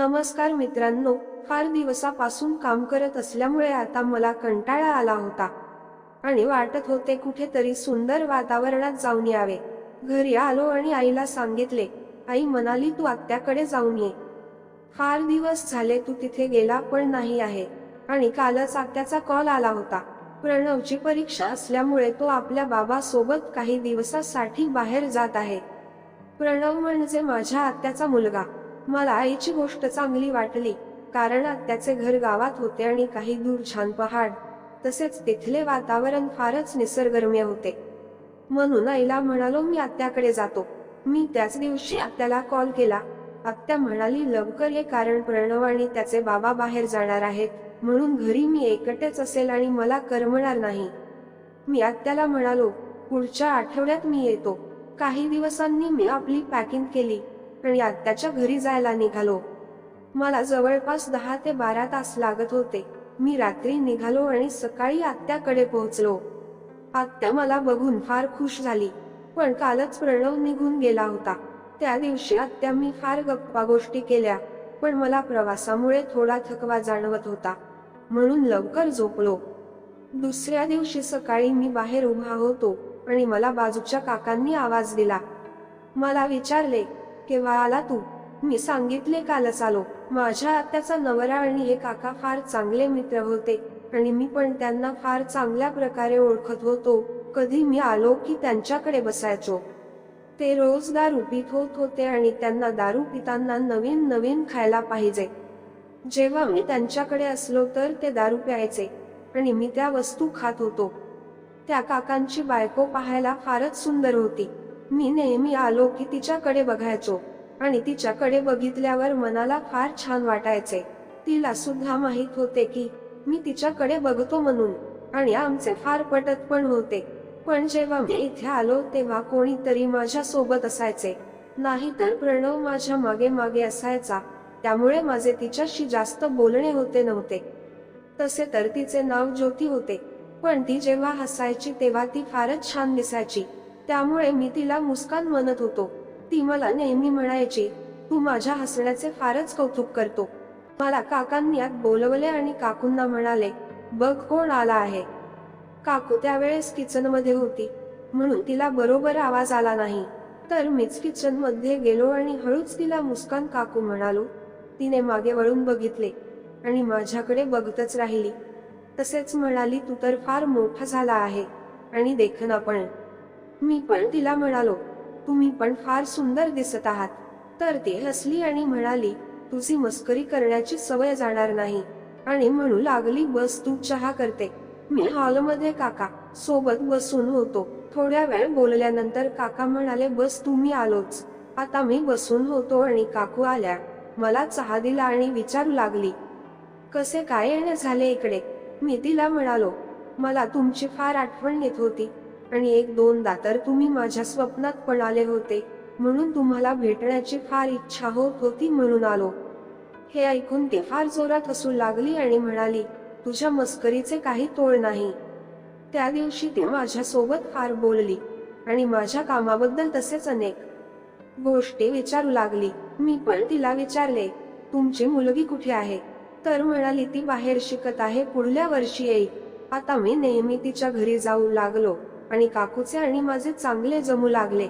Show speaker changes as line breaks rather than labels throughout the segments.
नमस्कार मित्रांनो फार दिवसापासून काम करत असल्यामुळे आता मला कंटाळा आला होता. आणि वाटत होते कुठेतरी सुंदर वातावरणात जाऊन यावे. घरी आलो आणि आईला सांगितले आई म्हणाली तू आत्याकडे जाऊन ये. फार दिवस झाले तू तिथे गेला पण नाही आहे. आणि कालच आत्याचा कॉल आला होता. प्रणवची परीक्षा असल्यामुळे तो आपल्या बाबासोबत काही दिवसासाठी बाहेर जात आहे. प्रणव म्हणजे माझ्या आत्याचा मुलगा. मला आईची गोष्ट चांगली वाटली कारण त्याचे घर गावात होते आणि काही दूर छान पहाड तसेच तिथले वातावरण फारच निसर्गरम्य होते. म्हणून आईला म्हणालो मी आत्याकडे जातो. मी त्याच दिवशी आत्याला कॉल केला. आत्या म्हणाली लवकर ये कारण प्रणव आणि त्याचे बाबा बाहेर जाणार आहेत म्हणून घरी मी एकटेच असेल आणि मला करमणार नाही. मी आत्याला म्हणालो पुढच्या आठवड्यात मी येतो. काही दिवसांनी मी आपली पॅकिंग केली. आणि आत्याच्या घरी जायला निघालो. मला जवळपास दहा ते बारा तास लागत होते. मी रात्री निघालो आणि सकाळी आत्याकडे पोहोचलो. आत्या मला बघून फार खुश झाली पण कालच प्रणव निघून गेला होता. त्या दिवशी आत्या मी फार गप्पा गोष्टी केल्या पण मला प्रवासामुळे थोडा थकवा जाणवत होता. म्हणून लवकर झोपलो. दुसऱ्या दिवशी सकाळी मी बाहेर उभा होतो आणि मला बाजूच्या काकांनी आवाज दिला. मला विचारले केव्हा आला तू? मी सांगितले कालच आलो. माझ्या आत्याचा नवरा आणि हे काका फार चांगले मित्र होते. आणि मी पण त्यांना फार चांगल्या प्रकारे ओळखत होतो. कधी मी आलो की त्यांच्याकडे बसायचो. ते रोज दारू पित होत होते आणि त्यांना दारू पिताना नवीन नवीन खायला पाहिजे. जेव्हा मी त्यांच्याकडे असलो तर ते दारू प्यायचे. आणि मी त्या वस्तू खात होतो. त्या काकांची बायको पाहायला फारच सुंदर होती. मी नेहमी आलो की तिच्याकडे बघायचो आणि तिच्याकडे बघितल्यावर मनाला फार छान वाटायचे. तिला सुद्धा माहीत होते की मी तिच्याकडे बघतो म्हणून आणि आमचे फार पटत पण होते. पण जेव्हा मी इथे आलो तेव्हा कोणीतरी माझ्या सोबत असायचे. नाहीतर प्रणव माझ्या मागे मागे असायचा. त्यामुळे माझे तिच्याशी जास्त बोलणे होते नव्हते. तसे तर तिचे नाव ज्योती होते. पण ती जेव्हा हसायची तेव्हा ती फारच छान दिसायची. त्यामुळे मी तिला मुस्कान म्हणत होतो. ती मला नेहमी म्हणायची तू माझ्या हसण्याचे फारच कौतुक करतो. मला काकांनी आत बोलवले आणि काकूंना म्हणाले बघ कोण आला आहे. काकू त्यावेळेस किचनमध्ये होती. म्हणून तिला बरोबर आवाज आला नाही. तर मीच किचनमध्ये गेलो आणि हळूच तिला मुस्कान काकू म्हणालो. तिने मागे वळून बघितले आणि माझ्याकडे बघतच राहिली. तसेच म्हणाली तू तर फार मोठा झाला आहे आणि देखना पण. मी पण तिला म्हणालो तुम्ही पण फार सुंदर दिसत आहात. तर ती हसली आणि म्हणाली तुझी मस्करी करण्याची सवय जाणार नाही. आणि म्हणू लागली बस तू चहा करते. मी हॉलमध्ये काका सोबत बसून होतो. थोड्या वेळ बोलल्यानंतर काका म्हणाले बस तुम्ही आलोच. आता मी बसून होतो आणि काकू आल्या. मला चहा दिला आणि विचारू लागली कसे काय येणे झाले इकडे? मी तिला म्हणालो मला तुमची फार आठवण येत होती. आणि एक दोनदा तर तुम्ही माझ्या स्वप्नात पण आले होते म्हणून तुम्हाला भेटण्याची फार इच्छा होत होती म्हणून आलो. हे ऐकून ते फार जोरात हसू लागली आणि म्हणाली तुझ्या मस्करीचे काही तोड नाही. त्या दिवशी ती माझ्यासोबत फार बोलली आणि माझ्या कामाबद्दल तसेच अनेक गोष्टी विचारू लागली. मी पण तिला विचारले तुमची मुलगी कुठे आहे? तर म्हणाली ती बाहेर शिकत आहे पुढल्या वर्षी येईल. आता मी नेहमी तिच्या घरी जाऊ लागलो. आणि काकूचे आणि माझे चांगले जमू लागले.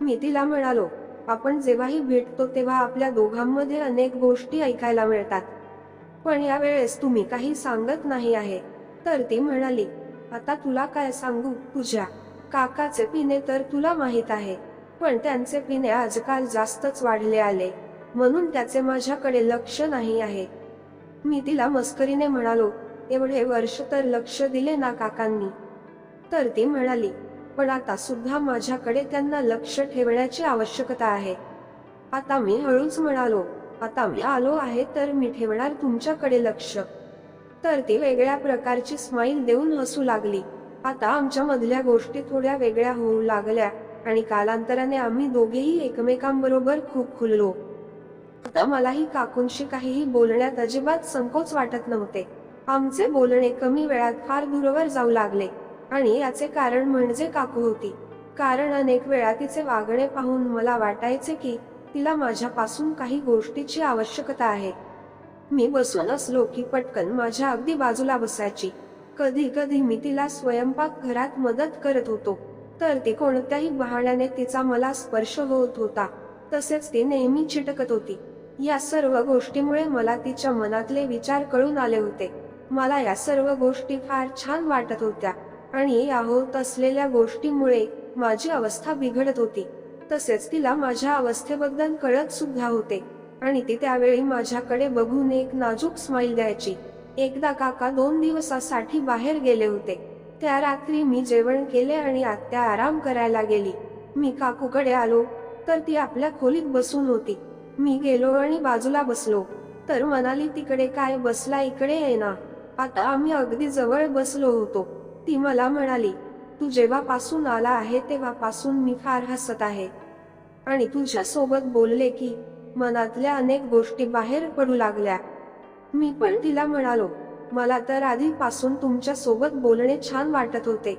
मी तिला म्हणालो आपण जेव्हाही भेटतो तेव्हा आपल्या दोघांमध्ये अनेक गोष्टी ऐकायला मिळतात. पण यावेळेस तुम्ही काही सांगत नाही आहे. तर ती म्हणाली आता तुला काय सांगू तुझ्या? काकाचे पिणे तर तुला माहीत आहे पण त्यांचे पिणे आजकाल जास्तच वाढले आले म्हणून त्याचे माझ्याकडे लक्ष नाही आहे. मी तिला मस्करीने म्हणालो एवढे वर्ष तर लक्ष दिले ना काकांनी. तर ती म्हणाली पण आता सुद्धा माझ्याकडे त्यांना लक्ष ठेवण्याची आवश्यकता आहे. आता मी हळूच म्हणालो आता मी आलो आहे तर मी ठेवणार तुमच्याकडे लक्ष. तर ती वेगळ्या प्रकारची स्माईल देऊन हसू लागली. आता आमच्या मधल्या गोष्टी थोड्या वेगळ्या होऊ लागल्या आणि कालांतराने आम्ही दोघेही एकमेकांबरोबर खूप खुललो. आता मलाही काकूंशी काहीही बोलण्यात अजिबात संकोच वाटत नव्हते. आमचे बोलणे कमी वेळात फार दूरवर जाऊ लागले. आणि याचे कारण म्हणजे काकू होती. कारण अनेक वेळा तिचे वागणे पाहून मला वाटायचे की तिला माझ्यापासून काही गोष्टीची आवश्यकता आहे. मी बसून असलो की पटकन माझ्या अगदी बाजूला बसायची. कधी कधी मी तिला स्वयंपाक घरात मदत करत होतो. तर ती कोणत्याही बहाण्याने तिचा मला स्पर्श होत होता. तसेच ती नेहमी चिटकत होती. या सर्व गोष्टीमुळे मला तिच्या मनातले विचार कळून आले होते. मला या सर्व गोष्टी फार छान वाटत होत्या. आणि या होत असलेल्या गोष्टीमुळे माझी अवस्था बिघडत होती. तसेच तिला माझ्या अवस्थेबद्दल कळत सुद्धा होते. आणि ती त्यावेळी माझ्याकडे बघून एक नाजूक स्माईल द्यायची. एकदा काका दोन दिवसासाठी बाहेर गेले होते. त्या रात्री मी जेवण केले आणि आत्या आराम करायला गेली. मी काकूकडे आलो तर ती आपल्या खोलीत बसून होती. मी गेलो आणि बाजूला बसलो. तर मनाली तिकडे काय? बसला इकडे ये ना. आता आम्ही अगदी जवळ बसलो होतो. ती मला म्हणाली तू जेव्हापासून आला आहे तेव्हापासून मी फार हसत आहे. आणि तुझ्या सोबत बोलले की मनातल्या अनेक गोष्टी बाहेर पडू लागल्या. मी पण तिला म्हणालो मला तर आधीपासून तुमच्यासोबत बोलणे छान वाटत होते.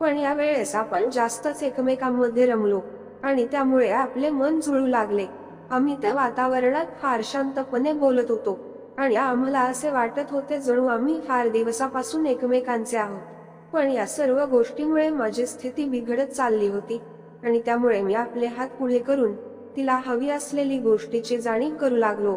पण या वेळेस आपण जास्तच एकमेकांमध्ये रमलो आणि त्यामुळे आपले मन जुळू लागले. आम्ही त्या वातावरणात फार शांतपणे बोलत होतो. आणि आम्हाला असे वाटत होते जणू आम्ही फार दिवसापासून एकमेकांचे आहोत. पण या सर्व गोष्टीमुळे माझी स्थिती बिघडत चालली होती आणि त्यामुळे मी आपले हात पुढे करून तिला हवी असलेली गोष्टीची जाणीव करू लागलो.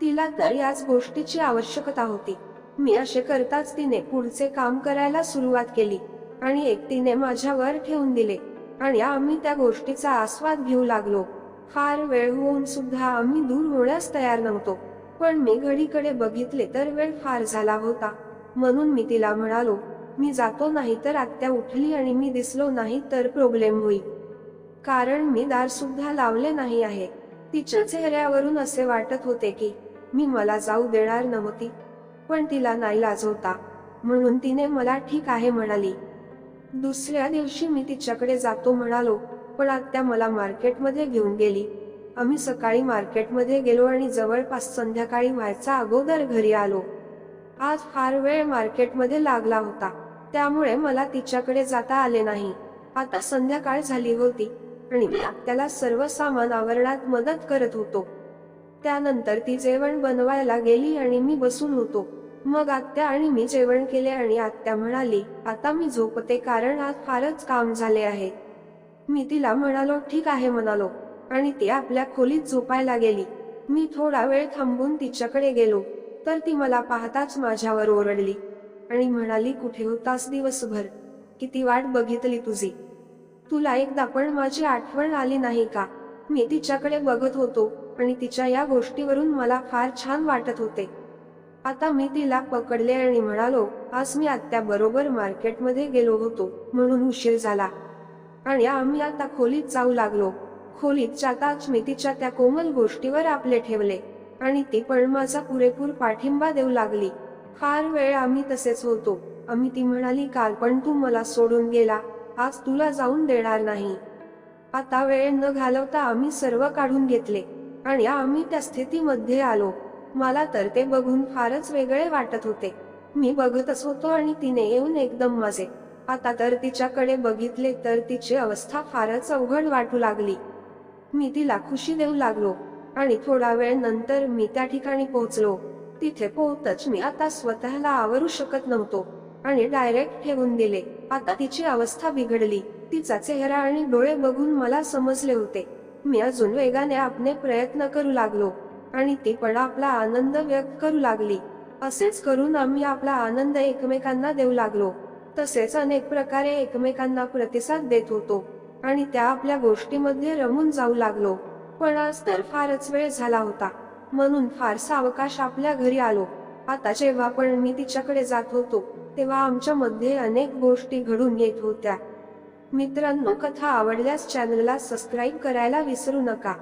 तिला तर याच गोष्टीची आवश्यकता होती. मी असे करताच तिने पुढचे काम करायला सुरुवात केली आणि एकटीने माझ्यावर ठेवून दिले आणि आम्ही त्या गोष्टीचा आस्वाद घेऊ लागलो. फार वेळ होऊन सुद्धा आम्ही दूर होण्यास तयार नव्हतो पण मी घडीकडे बघितले तर वेळ फार झाला होता म्हणून मी तिला म्हणालो मी जातो नाही तर आत्या उठली आणि मी दिसलो नाही तर प्रॉब्लेम होईल. कारण मी दार सुद्धा लावले नाही आहे. तिच्या चेहऱ्यावरून असे वाटत होते की मी मला जाऊ देणार नव्हती. पण तिला नाईलाज होता म्हणून तिने मला ठीक आहे म्हणाली. दुसऱ्या दिवशी मी तिच्याकडे जातो म्हणालो पण आत्या मला मार्केटमध्ये घेऊन गेली. आम्ही सकाळी मार्केटमध्ये गेलो आणि जवळपास संध्याकाळी व्हायचा अगोदर घरी आलो. आज फार वेळ मार्केटमध्ये लागला होता. त्यामुळे मला तिच्याकडे जाता आले नाही. आता संध्याकाळ झाली होती. आणि मी सर्व सामान आवरणात मदत करत होतो. त्यानंतर ती जेवण बनवायला गेली आणि मी बसून होतो. मग आत्या आणि मी जेवण केले आणि आत्या म्हणाली आता मी झोपते कारण आज फारच काम झाले आहे. मी तिला म्हणालो ठीक आहे म्हणालो. आणि ती आपल्या खोलीत झोपायला गेली. मी थोडा वेळ थांबून तिच्याकडे गेलो. तर ती मला पाहताच माझ्यावर ओरडली. आणि म्हणाली कुठे होतास दिवसभर? किती वाट बघितली तुझी? तुला एकदा पण माझी आठवण आली नाही का? मी तिच्याकडे बघत होतो आणि तिच्या या गोष्टीवरून मला फार छान वाटत होते. आता मी तिला पकडले आणि म्हणालो आज मी आत्या बरोबर मार्केटमध्ये गेलो होतो म्हणून उशीर झाला. आणि आम्ही आता खोलीत जाऊ लागलो. खोलीत जाताच मी तिच्या त्या कोमल गोष्टीवर आपले ठेवले. आणि ती पण माझा पुरेपूर पाठिंबा देऊ लागली. फार वेळ आम्ही तसेच होतो. आम्ही ती म्हणाली काल पण तू मला सोडून गेला. आज तुला जाऊन देणार नाही. आता वेळ न घालवता आम्ही सर्व काढून घेतले आणि आम्ही त्या स्थितीमध्ये आलो. मला तर ते बघून फारच वेगळे वाटत होते. मी बघतच होतो आणि तिने येऊन एकदम माझे आता तर तिच्याकडे बघितले तर तिची अवस्था फारच अवघड वाटू लागली. मी तिला खुशी देऊ लागलो आणि थोडा वेळ नंतर मी त्या ठिकाणी पोहोचलो. तिथे पोहोचताच मी आता स्वतःला आवरू शकत नव्हतो. आणि डायरेक्ट ठेवून दिले. आता तिची अवस्था बिघडली. तिचा चेहरा आणि डोळे बघून मला समजले होते. मी अजून वेगाने आपले प्रयत्न करू लागलो. आणि ती पण आपला आनंद व्यक्त करू लागली. असेच करून आम्ही आपला आनंद एकमेकांना देऊ लागलो. तसेच अनेक प्रकारे एकमेकांना प्रतिसाद देत होतो. आणि त्या आपल्या गोष्टीमध्ये रमून जाऊ लागलो. पण आज तर फारच वेळ झाला होता. म्हणून फारसा अवकाश आपल्या घरी आलो. आता जेव्हा पण मी तिच्याकडे जात होतो तेव्हा आमच्या मध्ये अनेक गोष्टी घडून येत होत्या. मित्रांनो कथा आवडल्यास चॅनलला सबस्क्राईब करायला विसरू नका.